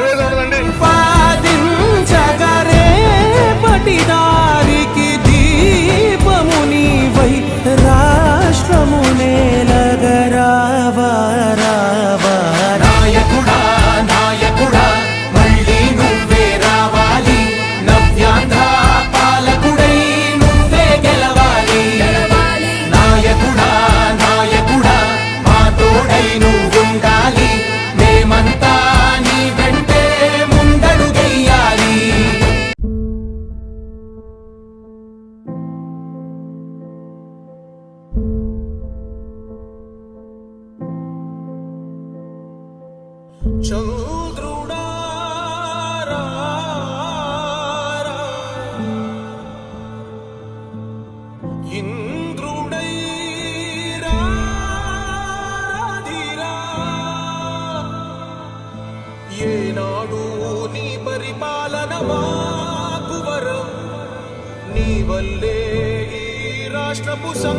আরে না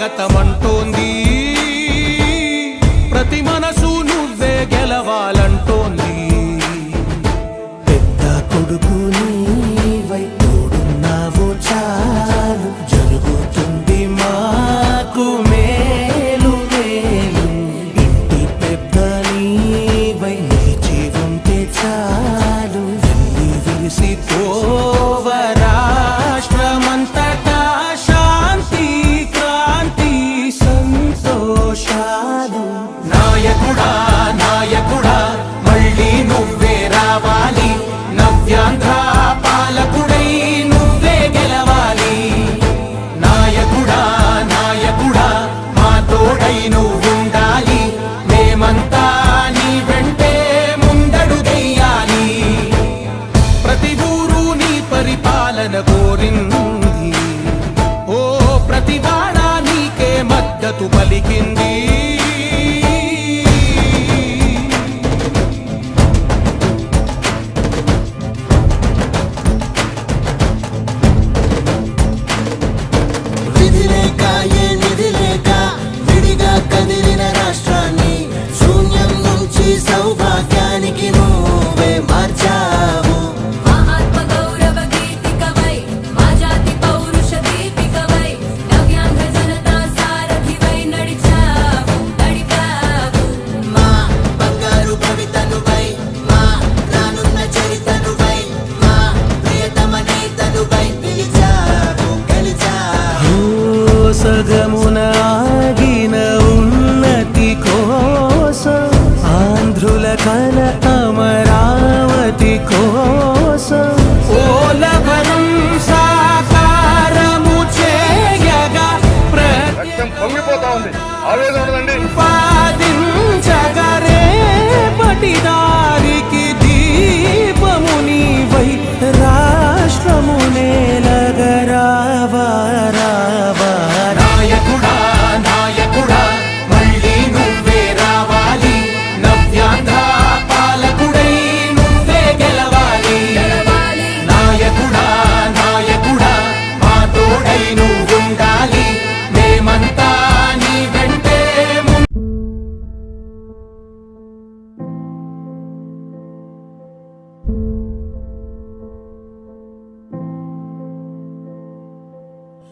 స్వాగతమంటోంది. ప్రతి మనసు నువ్వే గెలవాలంటోంది. పెద్ద కొడుకు నీవై తోడున్నావు చాలు. జరుగుతుంది మాకు మేలు మేలు. ఇంటి పెద్ద నీవై నీ జీవంతే చాలు. వెళ్ళి విరిసితో పలికింది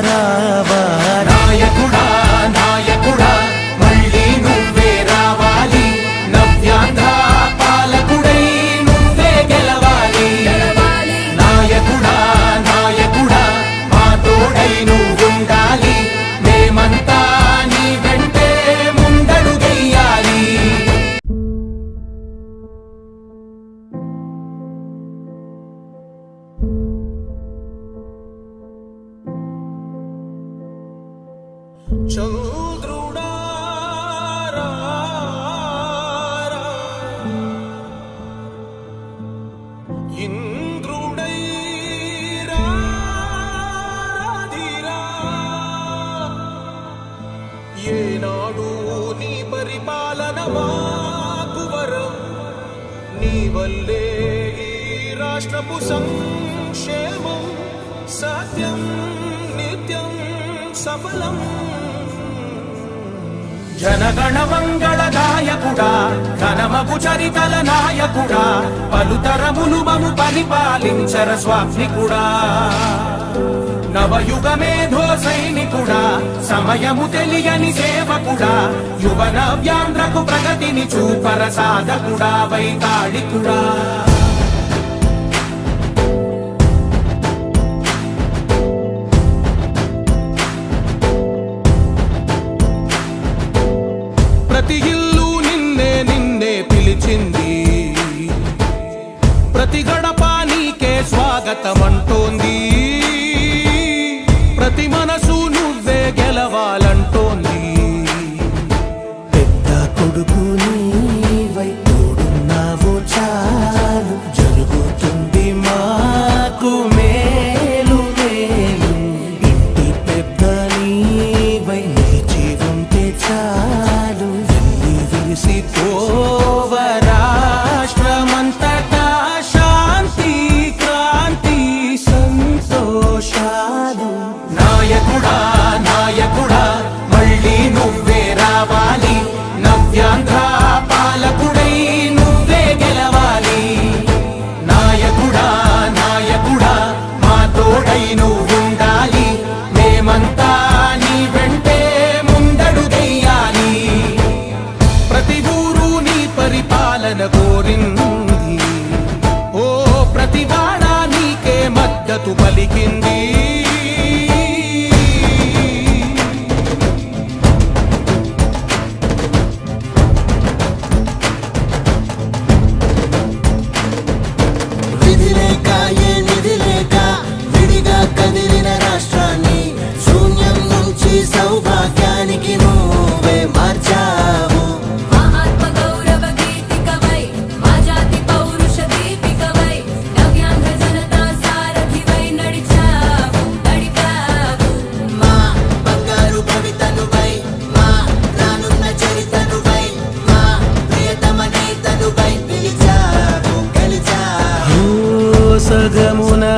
তারা జనగణ మంగళ నాయకుడా ఘనమగు చరితల నాయకుడా పలుతరములు మము పరిపాలించర స్వామికుడా నవయుగ మేధో సైనికుడా సమయము తెలియని సేవకుడా యువన వ్యాంధ్రకు ప్రగతిని చూపర సాధకుడా వైతాళికుడా. స్వాగతమంటోంది. سقمنا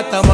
Catamayo.